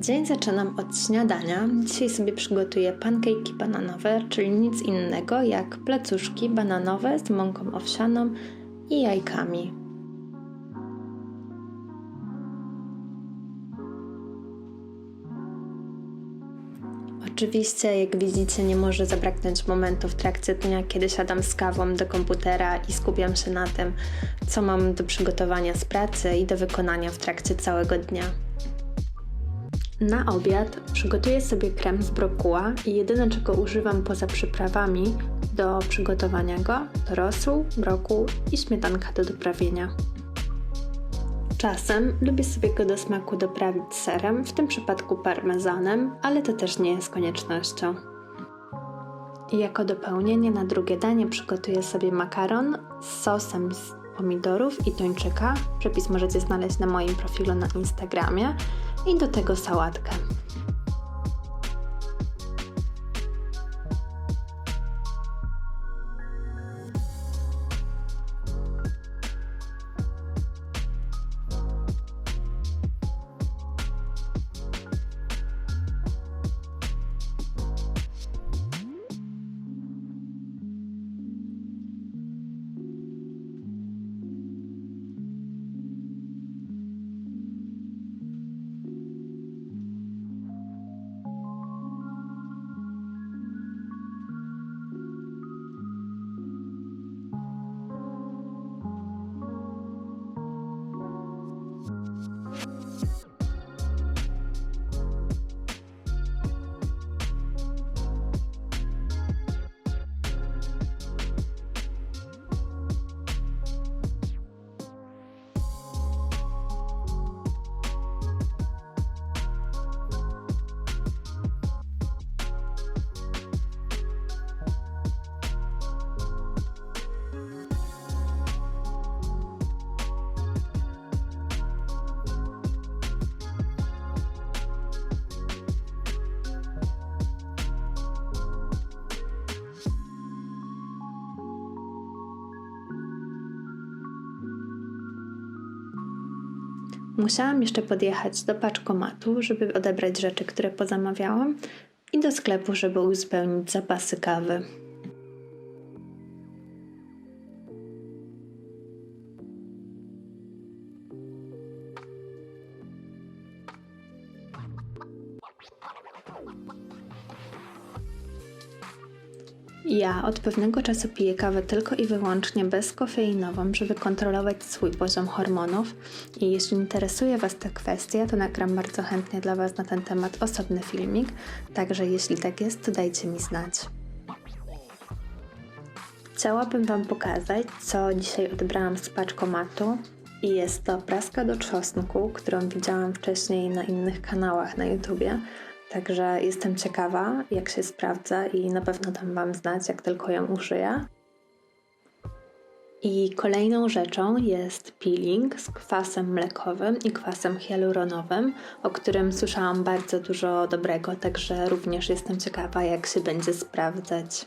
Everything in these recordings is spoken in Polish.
Dzień zaczynam od śniadania. Dzisiaj sobie przygotuję pankejki bananowe, czyli nic innego jak placuszki bananowe z mąką owsianą i jajkami. Oczywiście, jak widzicie, nie może zabraknąć momentu w trakcie dnia, kiedy siadam z kawą do komputera i skupiam się na tym, co mam do przygotowania z pracy i do wykonania w trakcie całego dnia. Na obiad przygotuję sobie krem z brokuła i jedyne czego używam poza przyprawami do przygotowania go to rosół, brokuł i śmietanka do doprawienia. Czasem lubię sobie go do smaku doprawić serem, w tym przypadku parmezanem, ale to też nie jest koniecznością. I jako dopełnienie na drugie danie przygotuję sobie makaron z sosem z pomidorów i tuńczyka. Przepis możecie znaleźć na moim profilu na Instagramie i do tego sałatkę. Musiałam jeszcze podjechać do paczkomatu, żeby odebrać rzeczy, które pozamawiałam i do sklepu, żeby uzupełnić zapasy kawy. Ja od pewnego czasu piję kawę tylko i wyłącznie bezkofeinową, żeby kontrolować swój poziom hormonów. I jeśli interesuje Was ta kwestia, to nagram bardzo chętnie dla Was na ten temat osobny filmik. Także jeśli tak jest, to dajcie mi znać. Chciałabym Wam pokazać, co dzisiaj odebrałam z paczkomatu. I jest to praska do trzosnku, którą widziałam wcześniej na innych kanałach na YouTubie. Także jestem ciekawa, jak się sprawdza i na pewno dam Wam znać, jak tylko ją użyję. I kolejną rzeczą jest peeling z kwasem mlekowym i kwasem hialuronowym, o którym słyszałam bardzo dużo dobrego, także również jestem ciekawa, jak się będzie sprawdzać.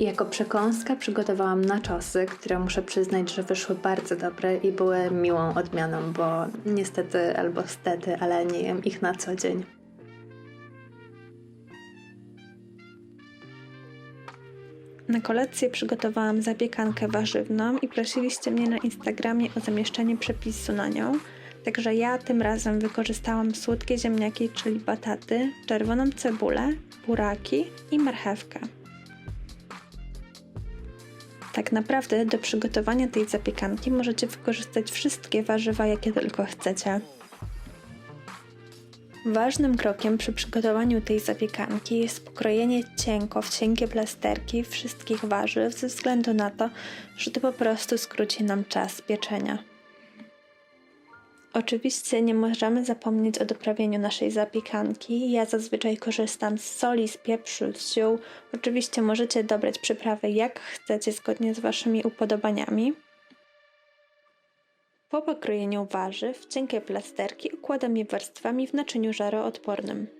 Jako przekąskę przygotowałam naczosy, które muszę przyznać, że wyszły bardzo dobre i były miłą odmianą, bo niestety albo stety, ale nie jem ich na co dzień. Na kolację przygotowałam zapiekankę warzywną i prosiliście mnie na Instagramie o zamieszczenie przepisu na nią. Także ja tym razem wykorzystałam słodkie ziemniaki, czyli bataty, czerwoną cebulę, buraki i marchewkę. Tak naprawdę do przygotowania tej zapiekanki możecie wykorzystać wszystkie warzywa, jakie tylko chcecie. Ważnym krokiem przy przygotowaniu tej zapiekanki jest pokrojenie cienko w cienkie plasterki wszystkich warzyw ze względu na to, że to po prostu skróci nam czas pieczenia. Oczywiście nie możemy zapomnieć o doprawieniu naszej zapiekanki. Ja zazwyczaj korzystam z soli, z pieprzu, z ziół. Oczywiście możecie dobrać przyprawy jak chcecie, zgodnie z Waszymi upodobaniami. Po pokrojeniu warzyw cienkie plasterki układam je warstwami w naczyniu żaroodpornym.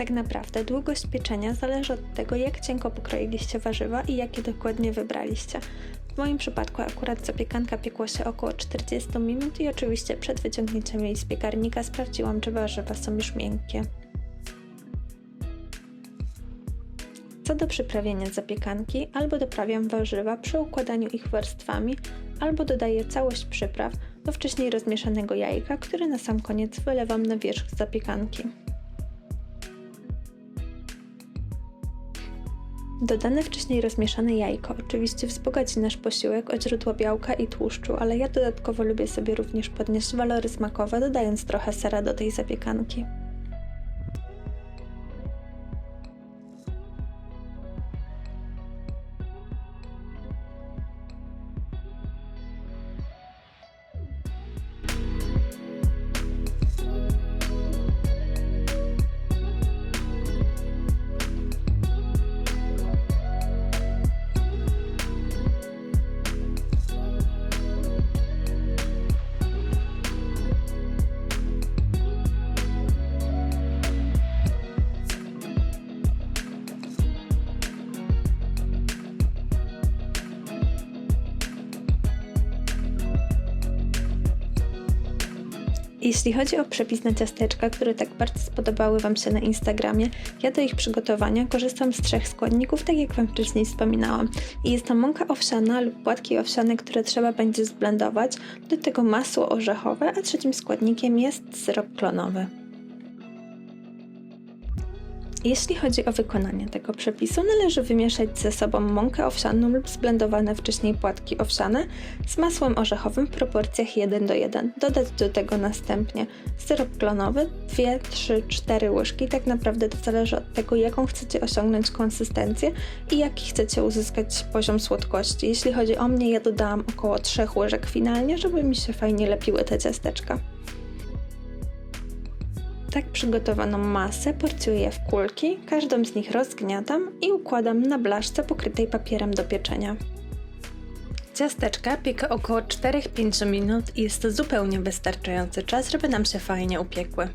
Tak naprawdę długość pieczenia zależy od tego, jak cienko pokroiliście warzywa i jakie dokładnie wybraliście. W moim przypadku akurat zapiekanka piekła się około 40 minut i oczywiście przed wyciągnięciem jej z piekarnika sprawdziłam, czy warzywa są już miękkie. Co do przyprawienia zapiekanki, albo doprawiam warzywa przy układaniu ich warstwami, albo dodaję całość przypraw do wcześniej rozmieszanego jajka, które na sam koniec wylewam na wierzch zapiekanki. Dodane wcześniej rozmieszane jajko oczywiście wzbogaci nasz posiłek o źródło białka i tłuszczu, ale ja dodatkowo lubię sobie również podnieść walory smakowe, dodając trochę sera do tej zapiekanki. Jeśli chodzi o przepis na ciasteczka, które tak bardzo spodobały Wam się na Instagramie, ja do ich przygotowania korzystam z trzech składników, tak jak Wam wcześniej wspominałam. I jest to mąka owsiana lub płatki owsiane, które trzeba będzie zblendować, do tego masło orzechowe, a trzecim składnikiem jest syrop klonowy. Jeśli chodzi o wykonanie tego przepisu, należy wymieszać ze sobą mąkę owsianą lub zblendowane wcześniej płatki owsiane z masłem orzechowym w proporcjach 1 do 1. Dodać do tego następnie syrop klonowy, 2, 3, 4 łyżki. Tak naprawdę to zależy od tego, jaką chcecie osiągnąć konsystencję i jaki chcecie uzyskać poziom słodkości. Jeśli chodzi o mnie, ja dodałam około 3 łyżek finalnie, żeby mi się fajnie lepiły te ciasteczka. Tak przygotowaną masę porcjuję w kulki, każdą z nich rozgniatam i układam na blaszce pokrytej papierem do pieczenia. Ciasteczka piekę około 4-5 minut i jest to zupełnie wystarczający czas, żeby nam się fajnie upiekły.